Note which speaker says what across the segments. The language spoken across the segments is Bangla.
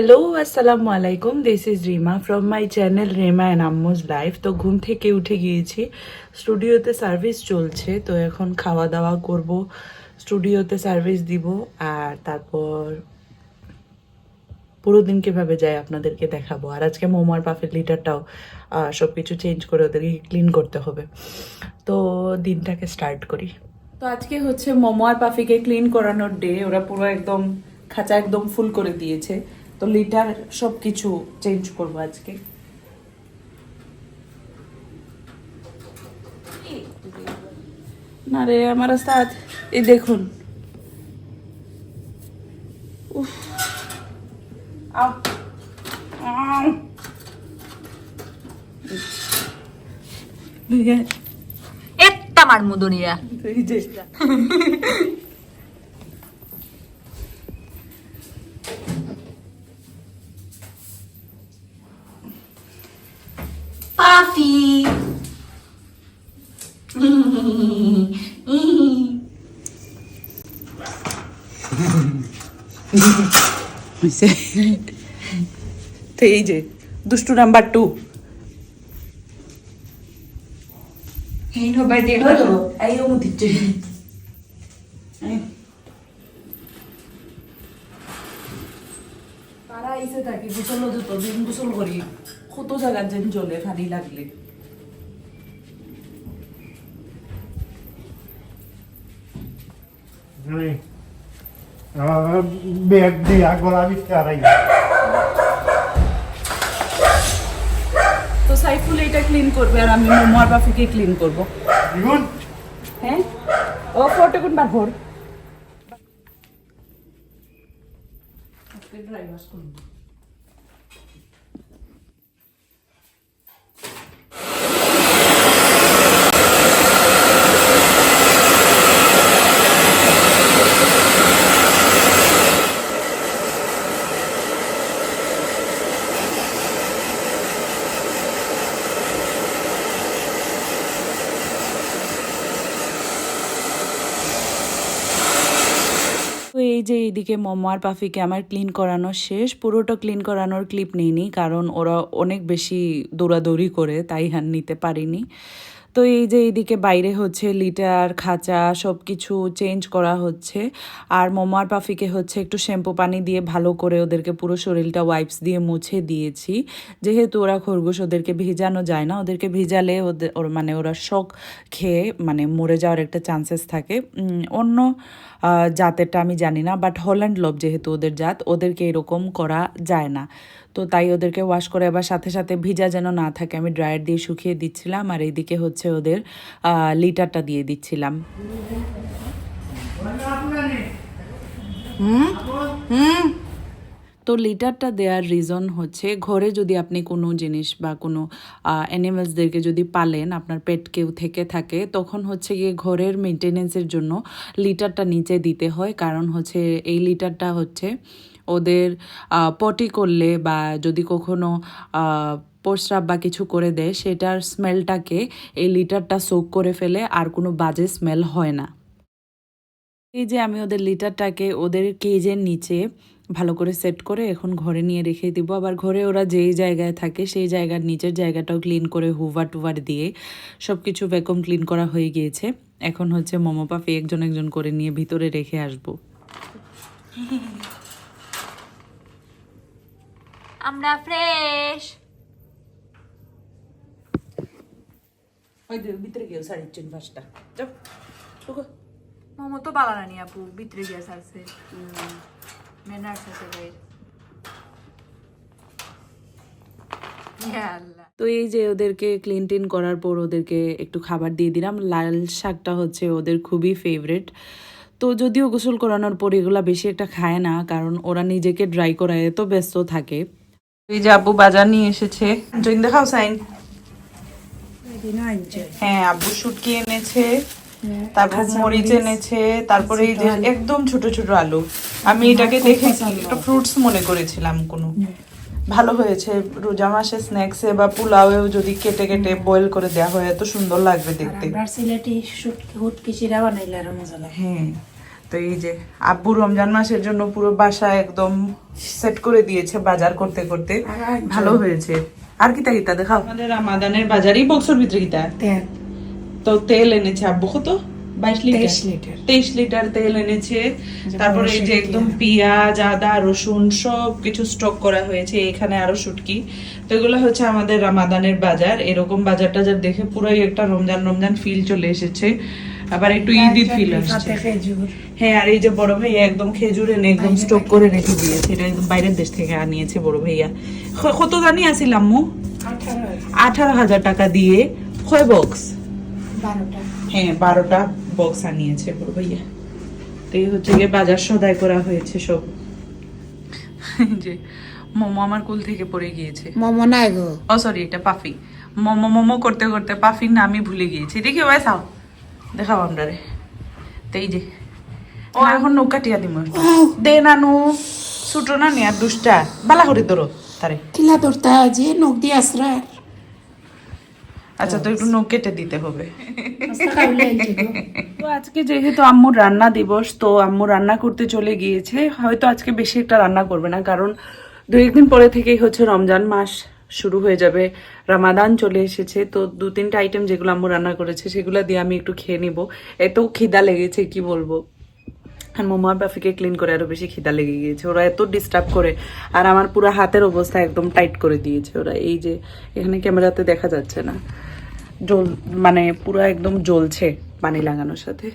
Speaker 1: হ্যালো আসসালামু আলাইকুম this is Rima from my channel Rema and Ammu's life তো ঘুম থেকে উঠে গিয়েছি। স্টুডিওতে সার্ভিস চলছে, তো এখন খাওয়া দাওয়া করব। স্টুডিওতে সার্ভিস দিব, আর তারপর পুরো দিন কীভাবে যায় আপনাদেরকে দেখাবো। আর আজকে মোমার পাফের লিটারটাও সব কিছু চেঞ্জ করে ওদেরকে ক্লিন করতে হবে। তো দিনটাকে স্টার্ট করি। তো আজকে হচ্ছে মোমো আর পাফিকে ক্লিন করানোর ডে ওরা পুরো একদম খাঁচা একদম ফুল করে দিয়েছে। তো লিটার সব কিছু চেঞ্জ করব আজকে। না রে আমার সাথ এই দেখুন। উফ। আও আও
Speaker 2: একটা মারমু দুনিয়া
Speaker 1: হইছে তো এই যে দুষ্টু নাম্বার টু তারা এসে থাকে গোসল যত দিন গোসল করি। কত জায়গার যেন জলে ফানি লাগলে।
Speaker 3: Beg di agora cara aí.
Speaker 1: তো সাইফুল এটা ক্লিন করবে আর আমি মোমো আর বাফিকে ক্লিন করব।
Speaker 3: গুড
Speaker 1: হ্যাঁ? ও ফটো বার ভোর? ড্রাইভার স্কুল যে মোমো আর পাফিকে আমার ক্লিন করানো শেষ। পুরোটা ক্লিন করানোর ক্লিপ নিইনি, কারণ ওরা অনেক বেশি দৌড়াদৌড়ি করে, তাই হান নিতে পারিনি। তো এই যে এইদিকে বাইরে হচ্ছে লিটার, খাঁচা সব কিছু চেঞ্জ করা হচ্ছে। আর মোমো আর পাফিকে হচ্ছে একটু শ্যাম্পু পানি দিয়ে ভালো করে ওদেরকে পুরো শরীরটা ওয়াইপস দিয়ে মুছে দিয়েছি। যেহেতু ওরা খরগোশ ওদেরকে ভিজানো যায় না, ওদেরকে ভিজালে ওদের মানে ওরা শখ খেয়ে মানে মরে যাওয়ার একটা চান্সেস থাকে। অন্য জাতেরটা আমি জানি না বাট হল্যান্ড লব যেহেতু ওদের জাত, ওদেরকে এরকম করা যায় না। তো তাই ওদেরকে ওয়াশ করে আবার সাথে সাথে ভিজা যেন না থাকে, আমি ড্রায়ার দিয়ে শুকিয়ে দিচ্ছিলাম আর এইদিকে হচ্ছে ওদের লিটারটা দিয়ে দিচ্ছিলাম। তো লিটারটা দেওয়ার রিজন হচ্ছে ঘরে যদি আপনি কোনো জিনিস বা কোনো অ্যানিমালসদেরকে যদি পালেন, আপনার পেট কেউ থেকে থাকে, তখন হচ্ছে গিয়ে ঘরের মেনটেনেন্সের জন্য লিটারটা নিচে দিতে হয়। কারণ হচ্ছে এই লিটারটা হচ্ছে ওদের পটি করলে বা যদি কখনো প্রস্রাব বা কিছু করে দেয়, সেটার স্মেলটাকে এই লিটারটা সোক করে ফেলে আর কোনো বাজে স্মেল হয় না। এই যে আমি ওদের লিটারটাকে ওদের কেজের নিচে ভালো করে সেট করে এখন ঘরে নিয়ে রেখে দিব। আবার ঘরে ওরা যেই জায়গায় থাকে, সেই জায়গার নিচের জায়গাটাও ক্লিন করে হুভার টুভার দিয়ে সব কিছু ভ্যাকুম ক্লিন করা হয়ে গিয়েছে। এখন হচ্ছে মোমো পাফি একজন একজন করে নিয়ে ভিতরে রেখে আসব।
Speaker 2: আমরা ফ্রেশ
Speaker 1: ওই ভিতরে গিয়ে শাড়ির চেন ফার্স্টটা যাও
Speaker 2: মোমো তো বালা রানি আপু ভিতরে গিয়া সারছে মেনার সাথে ভাই। আল্লাহ।
Speaker 1: তো এই যে ওদেরকে ক্লিন টিন করার পর ওদেরকে একটু খাবার দিয়ে দিলাম। লাল শাকটা হচ্ছে ওদের খুবই ফেভারেট তো যদিও গোসল করানোর পর এগুলা বেশি একটা খায় না কারণ ওরা নিজেকে ড্রাই করায় এত ব্যস্ত থাকে। এই যে আব্বু বাজার নিয়ে এসেছে। জৈন দেখাও সাইন হ্যাঁ আব্বু শুটকি এনেছে তারপর মরিচ এনেছে তারপরে এই যে একদম ছোট ছোট আলু। আমি এটাকে দেখে একটা ফ্রুটস মনে করেছিলাম কোনো। ভালো হয়েছে রোজা মাসে স্ন্যাক্সে বা পোলাওয়েও যদি কেটে কেটে বয়েল করে দেওয়া হয় এত সুন্দর লাগবে দেখতে।
Speaker 4: আমরা সিলেটি হুটকি চিরা বানাইলে আরও মজা লাগে
Speaker 1: হ্যাঁ। তো এই যে আব্বু রমজান মাসের জন্য পুরো বাসা একদম সেট করে দিয়েছে বাজার করতে করতে। ভালো হয়েছে। আর কিতা কিতা দেখাও। আমাদের রামাদানের বাজারই বক্সর ভিতরে কিতা তো তেল এনেছে আব্বু কত? বাইশ লিটার।
Speaker 4: 23 লিটার।
Speaker 1: তেইশ লিটার তেল এনেছে। তারপরে এই যে একদম পেঁয়াজ আদা রসুন সব কিছু স্টক করা হয়েছে এখানে আরও শুটকি। তো এগুলো হচ্ছে আমাদের রামাদানের বাজার। এরকম বাজার টাজার দেখে পুরোই একটা রমজান রমজান ফিল চলে এসেছে। আবার একটু ঈদ ফিল আসছে। হ্যাঁ আর এই যে বড় ভাইয়া একদম খেজুর এনে একদম স্টক করে রেখে দিয়েছে এটা একদম বাইরের দেশ থেকে আনিয়েছে বড় ভাইয়া। কত জানি আছিল আম্মু?
Speaker 4: আঠারো
Speaker 1: হাজার। টাকা দিয়ে কয় বক্স হ্যাঁ বারোটা বক্স আনিয়েছে বড় ভাইয়া। তো এই হচ্ছে গিয়ে বাজার সদাই করা হয়েছে সব। যে মোমো আমার কুল থেকে পড়ে গিয়েছে।
Speaker 4: মোমো নাই গো।
Speaker 1: ও সরি এটা পাফি। মোমো মোমো করতে করতে পাফির নামই ভুলে গিয়েছি। দেখি ওই চাও। দেখাও আমরা রে তো এই যে ও এখন নৌকা টিয়া দিম। দে নানু ছুটো না দুষ্টা বালা করে ধরো তারে।
Speaker 4: কিলা ধরতে আজি নখ দিয়ে
Speaker 1: আচ্ছা তো একটু নখ কেটে দিতে হবে। তো আজকে যেহেতু আম্মুর রান্না দিবস তো আম্মু রান্না করতে চলে গিয়েছে। হয়তো আজকে বেশি একটা রান্না করবে না কারণ দু একদিন পরে থেকেই হচ্ছে রমজান মাস। শুরু হয়ে যাবে। রামাদান চলে এসেছে। তো দু তিনটা আইটেম যেগুলো আম্মু রান্না করেছে সেগুলো দিয়ে আমি একটু খেয়ে নিব। এত খিদা লেগেছে কি বলব? আর মোমা বাফিকে ক্লিন করে আরও বেশি খিদা লেগে গিয়েছে। ওরা এত ডিস্টার্ব করে। আর আমার পুরো হাতের অবস্থা একদম টাইট করে দিয়েছে ওরা। এই যে এখানে ক্যামেরাতে দেখা যাচ্ছে না। জল মানে পুরো একদম জ্বলছে পানি লাগানোর সাথে।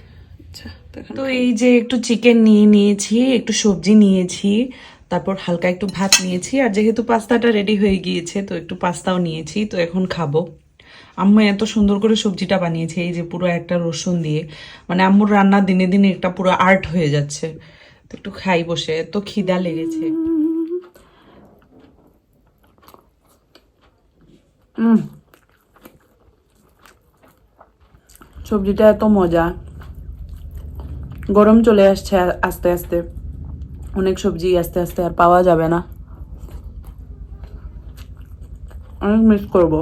Speaker 1: আচ্ছা তো এই যে একটু চিকেন নিয়ে নিয়েছি একটু সবজি নিয়েছি। তারপর হালকা একটু ভাত নিয়েছি, আর যেহেতু পাস্তাটা রেডি হয়ে গিয়েছে, তো একটু পাস্তাও নিয়েছি, তো এখন খাব। আম্মু এত সুন্দর করে সবজিটা বানিয়েছে, এই যে পুরো একটা রসুন দিয়ে। মানে আম্মুর রান্না দিনে দিনে একটা পুরো আর্ট হয়ে যাচ্ছে। তো একটু খাই বসে, এত খিদা লেগেছে। সবজিটা এত মজা। গরম চলে আসছে আস্তে আস্তে। অনেক সবজি আস্তে আস্তে আর পাওয়া যাবে না। অনেক মিস করব।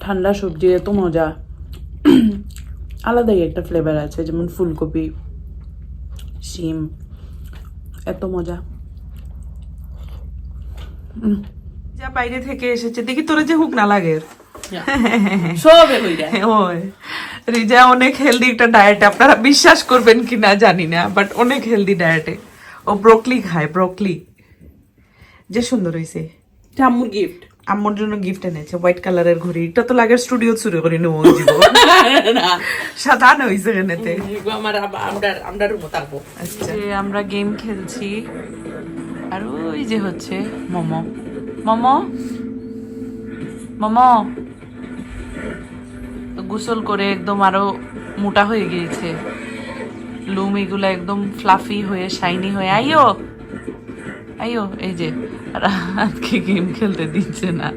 Speaker 1: ঠান্ডা সবজি এত মজা। আলাদাই একটা ফ্লেভার আছে যেমন ফুলকপি শিম এত মজা। যা বাইরে থেকে এসেছে দেখি তোরা যে হুক না লাগে
Speaker 5: সবে হইরা
Speaker 1: ওই। রিজা অনেক হেলদি একটা ডায়েটে আপনারা বিশ্বাস করবেন কি না জানি না বাট অনেক হেলদি ডায়েটে ও ব্রোকলি খায় ব্রোকলি যে সুন্দর হয়েছে
Speaker 5: আম্মুর গিফট
Speaker 1: আম্মুর জন্য গিফট এনেছে হোয়াইট কালারের ঘড়ি। এটা তো লাগে স্টুডিও চুরি করে নেব
Speaker 5: না আমরা আমরা রুমো থাকব।
Speaker 1: আচ্ছা। আমরা গেম খেলছি। আর ওই যে হচ্ছে মোমো। মোমো? মোমো? গোসল করে একদম আরও মোটা হয়ে গিয়েছে। লুম এগুলো একদম ফ্লাফি হয়ে শাইনি হয়ে। আইও আইও এই যে আজকে গেম খেলতে দিচ্ছে না।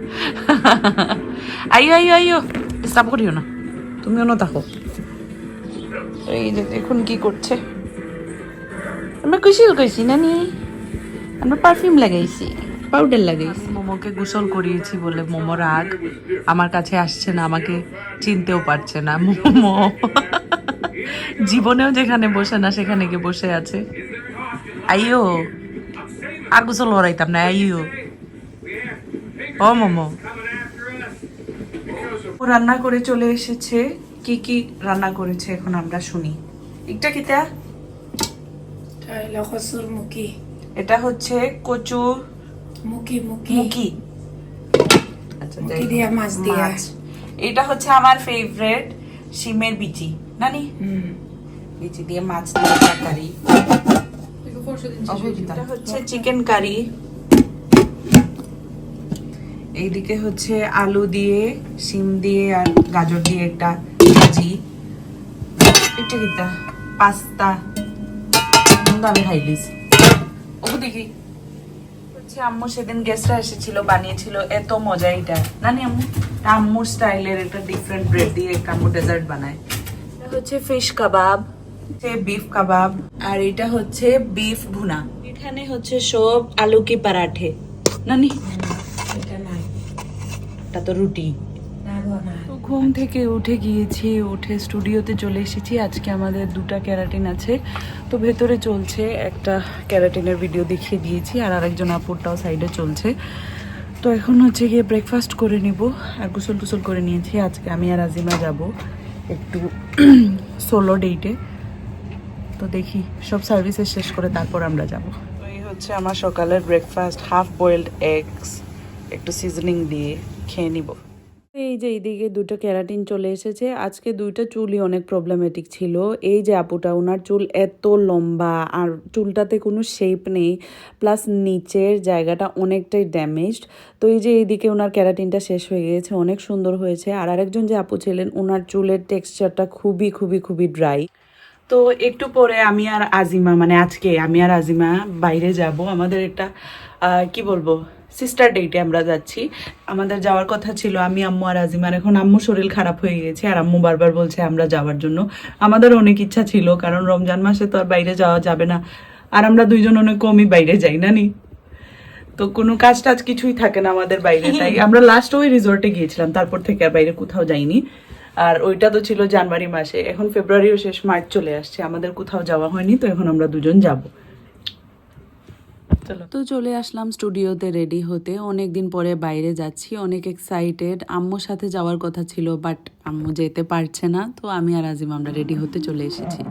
Speaker 1: আইও আইও আইও ডিস্টার্ব করিও না। তুমিও না থাকো। এই যে দেখুন কি করছে? আমরা কুশল করছি নানি। আমরা পারফিউম লাগাইছি। পাউডার লাগাইছি মোমোকে গোসল করিয়েছি বলে মোমো রাগ। আমার কাছে আসছে না আমাকে চিনতেও পারছে না মোমো। জীবনেও যেখানে বসে না সেখানে গিয়ে বসে আছে। আইও আর গোসল হরাইতাম না আইও ও মোমো। ও রান্না করে চলে এসেছে। কি কি রান্না করেছে এখন আমরা শুনি। একটা কিতা এটা হচ্ছে কচু
Speaker 4: মুখি মুখি।
Speaker 1: মুকি আচ্ছা
Speaker 4: দিয়া মাছ দিয়া।
Speaker 1: এটা হচ্ছে আমার ফেভারিট শিমের বিচি। নানি? বিচি দিয়ে মাছ দিয়ে এটা হচ্ছে চিকেন কারি এইদিকে হচ্ছে আলু দিয়ে শিম দিয়ে আর গাজর দিয়ে একটা ভাজি। এটা কিতা পাস্তা। আমি খাইলিস। ও দেখি। হচ্ছে আম্মু সেদিন গেস্টরা এসেছিল বানিয়েছিল এত মজা এটা নানি আম্মু? আম্মুর স্টাইলের একটা ডিফারেন্ট ব্রেড দিয়ে আম্মু ডেজার্ট বানায়। এটা হচ্ছে ফিশ কাবাব বিফ কাবাব আর এটা হচ্ছে বিফ ভুনা। এখানে হচ্ছে সব আলু কি পরাঠে। নানি?
Speaker 4: এটা নাই।
Speaker 1: এটা তো রুটি।
Speaker 4: না না।
Speaker 1: ঘুম থেকে উঠে গিয়েছি, উঠে স্টুডিওতে চলে এসেছি। আজকে আমাদের দুটা ক্যারাটিন আছে। তো ভেতরে চলছে একটা ক্যারাটিনের ভিডিও দেখিয়ে দিয়েছি আর আরেকজন আপুরটাও সাইডে চলছে। তো এখন হচ্ছে গিয়ে ব্রেকফাস্ট করে নিব আর গোসল টুসল করে নিয়েছি। আজকে আমি আর আজিমা যাব একটু সোলো ডেটে তো দেখি, সব সার্ভিসেস শেষ করে তারপর আমরা যাব। এই হচ্ছে আমার সকালের ব্রেকফাস্ট হাফ বয়েলড এগস একটু সিজনিং দিয়ে খেয়ে নিব। এই যে এইদিকে দুটো ক্যারাটিন চলে এসেছে। আজকে দুইটা চুলই অনেক প্রবলেমেটিক ছিল। এই যে আপুটা, ওনার চুল এত লম্বা আর চুলটাতে কোনো শেপ নেই। প্লাস নিচের জায়গাটা অনেকটাই ড্যামেজড তো এই যে এইদিকে ওনার ক্যারাটিনটা শেষ হয়ে গিয়েছে, অনেক সুন্দর হয়েছে। আর আরেকজন যে আপু ছিলেন, ওনার চুলের টেক্সচারটা খুবই খুবই খুবই ড্রাই তো একটু পরে আমি আর আজিমা মানে আজকে আমি আর আজিমা বাইরে যাব। আমাদের একটা কি বলব? সিস্টার ডেটে আমরা যাচ্ছি। আমাদের যাওয়ার কথা ছিল আমি আম্মু আর আজিমার এখন আম্মু শরীর খারাপ হয়ে গেছে আর আম্মু বারবার বলছে আমরা যাওয়ার জন্য। আমাদের অনেক ইচ্ছা ছিল কারণ রমজান মাসে তো আর বাইরে যাওয়া যাবে না। আর আমরা দুইজন অনেক কমই বাইরে যাই না নি তো কোনো কাজ টাজ কিছুই থাকে না আমাদের বাইরে তাই আমরা লাস্ট ওই রিসোর্টে গিয়েছিলাম তারপর থেকে আর বাইরে কোথাও যাইনি। আর ওইটা তো ছিল জানুয়ারি মাসে। এখন ফেব্রুয়ারিও শেষ মার্চ চলে আসছে আমাদের কোথাও যাওয়া হয়নি তো এখন আমরা দুজন যাব। তো চলে আসলাম স্টুডিওতে রেডি হতে। অনেক দিন পরে বাইরে যাচ্ছি। অনেক এক্সাইটেড আম্মুর সাথে যাওয়ার কথা ছিল বাট আম্মু যেতে পারছে না। তো আমি আর আজিম আমরা রেডি হতে চলে এসেছি।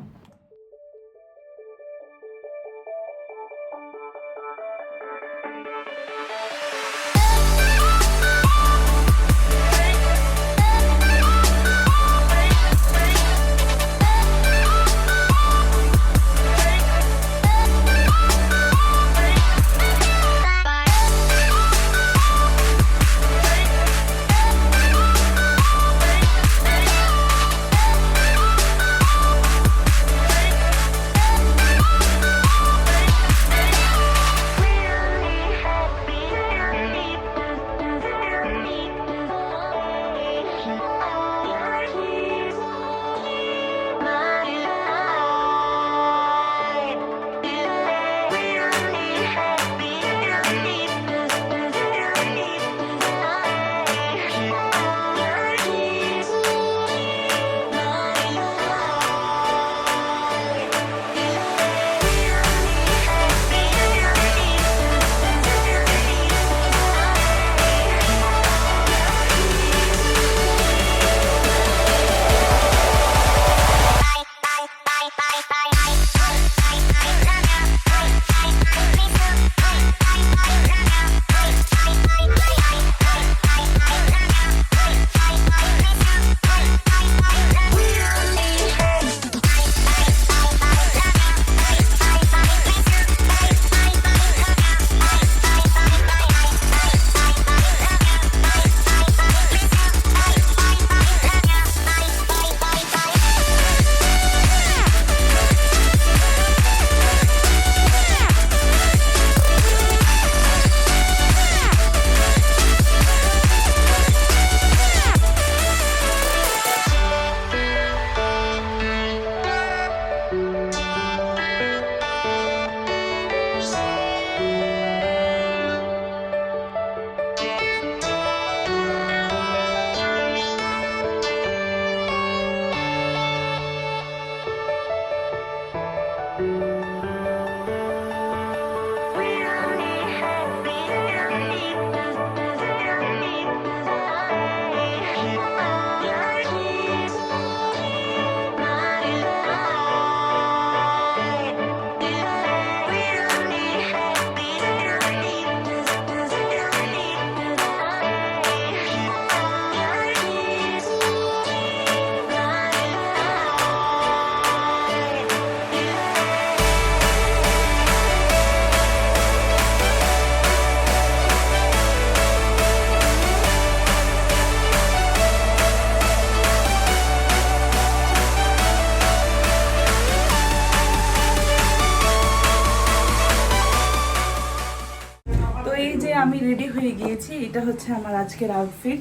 Speaker 1: হচ্ছে আমার আজকের আউটফিট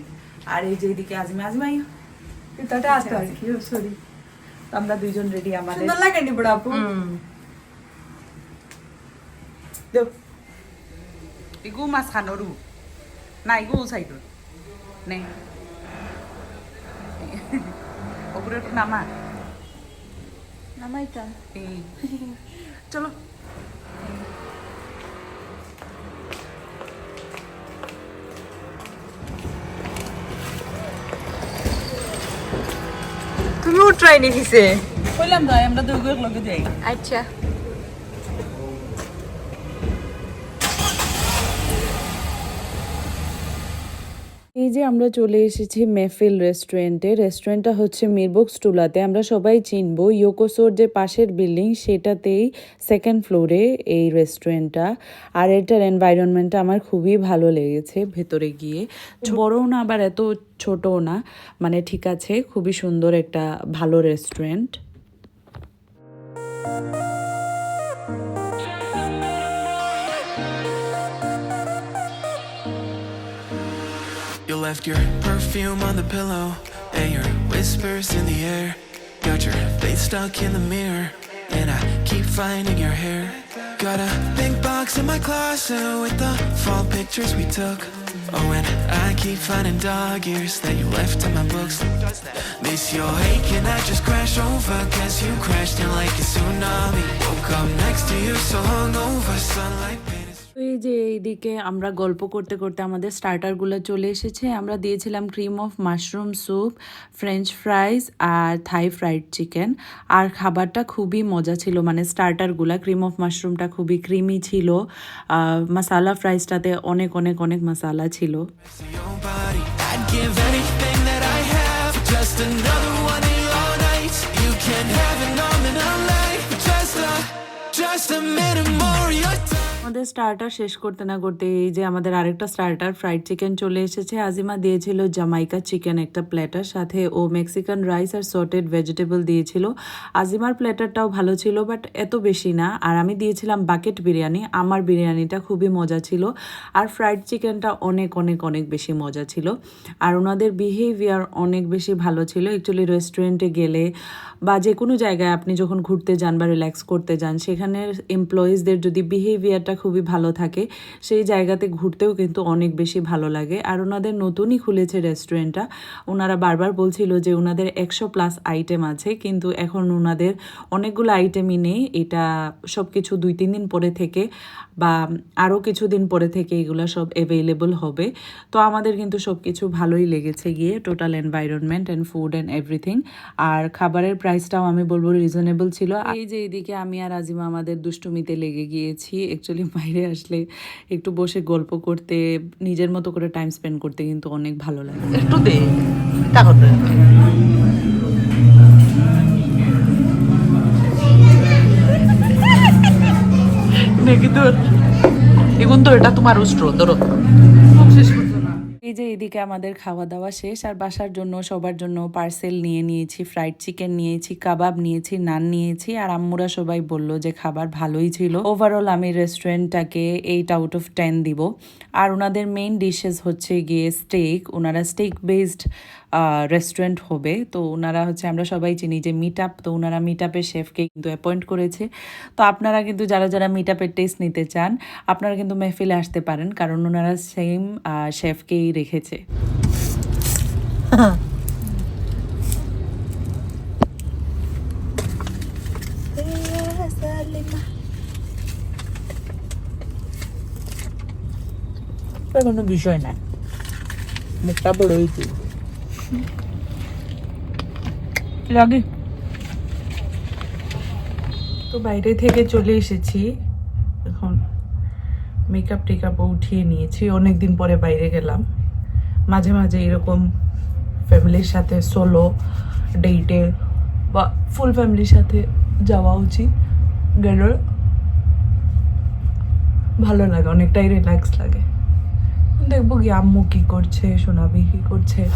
Speaker 1: আর এই যে এদিকে আজমা আজমাই
Speaker 2: পিতাটা আসতে আর কি সরি
Speaker 1: তো আমরা দুইজন রেডি আমাদের।
Speaker 2: সুন্দর লাগেনি বড় আপু?
Speaker 1: ইগু মাছ খানরু না ইগু সাইডত নে। একটু নামা। এই। চলো।
Speaker 2: ট্রাই নিয়েছে
Speaker 1: কইলাম যাই আমরা দুই লগে যাই।
Speaker 2: আচ্ছা।
Speaker 1: যে আমরা চলে এসেছি মেফিল রেস্টুরেন্টে রেস্টুরেন্টটা হচ্ছে মিরবক্স টুলাতে। আমরা সবাই চিনবো ইয়োকোসোর যে পাশের বিল্ডিং সেটাতেই সেকেন্ড ফ্লোরে এই রেস্টুরেন্টটা। আর এটার এনভায়রনমেন্টটা আমার খুবই ভালো লেগেছে ভেতরে গিয়ে। বড়ও না আবার এত ছোটও না। মানে ঠিক আছে খুবই সুন্দর একটা ভালো restaurant.
Speaker 6: Left your perfume on the pillow and your whispers in the air. Got your face stuck in the mirror, and I keep finding your hair. Got a pink box in my closet with the fall pictures we took. Oh, and I keep finding dog ears that you left in my books. Miss your ache, and I just crash over. Cause you crashed in like a tsunami. Woke up next to you, so hungover. Sunlight
Speaker 1: যে এইদিকে আমরা গল্প করতে করতে আমাদের স্টার্টারগুলো চলে এসেছে। আমরা দিয়েছিলাম cream of mushroom soup French fries R Thai fried chicken আর খাবারটা খুবই মজা ছিল মানে স্টার্টারগুলা ক্রিম অফ মাশরুমটা খুবই ক্রিমি ছিল। মশালা মাসালা ফ্রাইজটাতে অনেক অনেক অনেক মশালা ছিল।
Speaker 6: Just a, minute more your time.
Speaker 1: আমাদের স্টার্টার শেষ করতে না করতে এই যে আমাদের আরেকটা স্টার্টার ফ্রাইড চিকেন চলে এসেছে। আজিমা দিয়েছিল জামাইকা চিকেন একটা প্ল্যাটার সাথে ও মেক্সিকান রাইস আর সর্টেড ভেজিটেবল দিয়েছিল। আজিমার প্ল্যাটারটাও ভালো ছিল বাট এত বেশি না। আর আমি দিয়েছিলাম বাকেট বিরিয়ানি, আমার বিরিয়ানিটা খুবই মজা ছিল। আর ফ্রাইড চিকেনটা অনেক অনেক অনেক বেশি মজা ছিল। আর ওনাদের বিহেভিয়ার অনেক বেশি ভালো ছিল। অ্যাকচুয়ালি রেস্টুরেন্টে গেলে বা যে কোনো জায়গায় আপনি যখন ঘুরতে যান বা রিল্যাক্স করতে যান, সেখানের এমপ্লয়িজদের যদি বিহেভিয়ারটা খুবই ভালো থাকে। সেই জায়গাতে ঘুরতেও কিন্তু অনেক বেশি ভালো লাগে। আর ওনাদের নতুনই খুলেছে রেস্টুরেন্টটা। ওনারা বারবার বলছিল যে ওনাদের একশো প্লাস আইটেম আছে, কিন্তু এখন ওনাদের অনেকগুলো আইটেমই নেই। এটা সব কিছু দুই, তিন দিন পরে থেকে বা আরও কিছুদিন পরে থেকে এগুলো সব অ্যাভেলেবল হবে। তো আমাদের কিন্তু সব কিছু ভালোই লেগেছে গিয়ে total environment and food and everything আর খাবারের প্রাইসটাও আমি বলব রিজনেবল ছিল। এই যে এইদিকে আমি আর আজিমা আমাদের দুষ্টুমিতে লেগে গিয়েছি। অ্যাকচুয়ালি বাইরে আসলে একটু বসে গল্প করতে নিজের মতো করে টাইম স্পেন্ড করতে কিন্তু অনেক ভালো লাগে।
Speaker 5: একটু দে তা করবে তোর। এখন তো এটা তোমার উষ্ট্র ধরো।
Speaker 1: এই যে এদিকে আমাদের খাওয়া দাওয়া শেষ, আর বাসার জন্য, সবার জন্য পার্সেল নিয়ে নিয়েছি ফ্রাইড চিকেন নিয়েছি কাবাব নিয়েছি নান নিয়েছি, আর আম্মুরা সবাই বলল যে খাবার ভালোই ছিল। ওভারঅল আমি রেস্টুরেন্টটাকে এইট আউট অফ টেন দিব। আর ওনাদের মেইন ডিশেস হচ্ছে গিয়ে স্টেক ওনারা স্টেক বেসড রেস্টুরেন্ট হবে। তো ওনারা হচ্ছে, আমরা সবাই চিনি যে মিট আপ তো ওনারা মিট আপের শেফকে কিন্তু অ্যাপয়েন্ট করেছে। তো আপনারা কিন্তু যারা যারা মিট আপের টেস্ট নিতে চান, আপনারা কিন্তু মেহফিলে আসতে পারেন, কারণ ওনারা সেম শেফকেই রেখেছে।
Speaker 5: কোনো বিষয় না মুখটা বড় হইতে
Speaker 1: লাগে তো বাইরে থেকে চলে এসেছি। এখন মেকআপ টেকআপও উঠিয়ে নিয়েছি। অনেক দিন পরে বাইরে গেলাম। মাঝে মাঝে এরকম ফ্যামিলির সাথে সোলো ডেটে বা ফুল ফ্যামিলির সাথে যাওয়া উচিত। গেলে ভালো লাগে, অনেকটাই রিল্যাক্স লাগে। দেখব কি আম্মু কি করছে, সোনাবি কি করছে।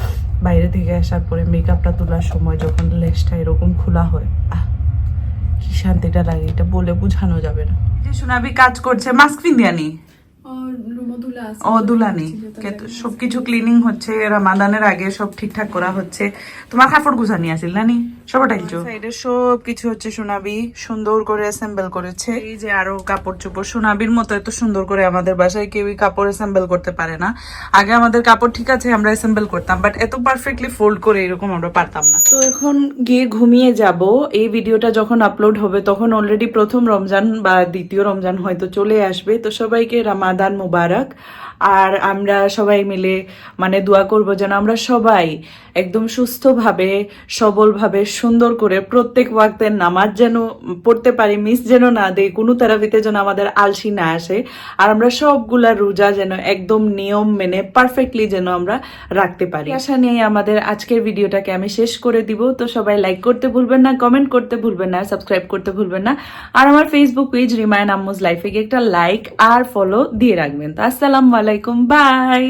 Speaker 1: বাইরে থেকে আসার পরে মেকআপটা তোলার সময় যখন লেসটা এরকম খোলা হয়, আহ, কি শান্তিটা লাগে, এটা বলে বোঝানো যাবে না। সোনাবি কাজ করছে মাস্ক পিন্দিয়ানি ও দুলানি সবকিছু ক্লিনিং হচ্ছে রামাদানের আগে সব ঠিকঠাক করা হচ্ছে। তোমার কাপড় গুছানি আছিল নানি সব টাইলছো? সাইডে সব কিছু হচ্ছে সোনাবি সুন্দর করে অ্যাসেম্বল করেছে। এই যে আরও কাপড় চোপড় সোনাবির মতো এত সুন্দর করে আমাদের বাসায় কেউই কাপড় অ্যাসেম্বল করতে পারে না। আগে আমাদের কাপড় ঠিক আছে আমরা অ্যাসেম্বল করতাম বাট এত পারফেক্টলি ফোল্ড করে এরকম আমরা পারতাম না। তো এখন গিয়ে ঘুমিয়ে যাব। এই ভিডিওটা যখন আপলোড হবে তখন অলরেডি প্রথম রমজান বা দ্বিতীয় রমজান হয়তো চলে আসবে। তো সবাইকে রামাদান মুবারক। আর আমরা সবাই মিলে মানে দোয়া করব যেন আমরা সবাই একদম সুস্থভাবে, সবলভাবে, সুন্দর করে প্রত্যেক ওয়াক্তের নামাজ যেন পড়তে পারি, মিস যেন না দেয় কোনো তেরাপিতে যেন আমাদের আলসি না আসে। আর আমরা সবগুলা রোজা যেন একদম নিয়ম মেনে পারফেক্টলি যেন আমরা রাখতে পারি। আশা নিয়ে আমাদের আজকের ভিডিওটাকে আমি শেষ করে দিব। তো সবাই লাইক করতে ভুলবেন না কমেন্ট করতে ভুলবেন না সাবস্ক্রাইব করতে ভুলবেন না। আর আমার ফেসবুক পেজ রিমায়ন আম্মুজ লাইফে গিয়ে একটা লাইক আর ফলো দিয়ে রাখবেন। তো আসসালামু আলাইকুম বাই!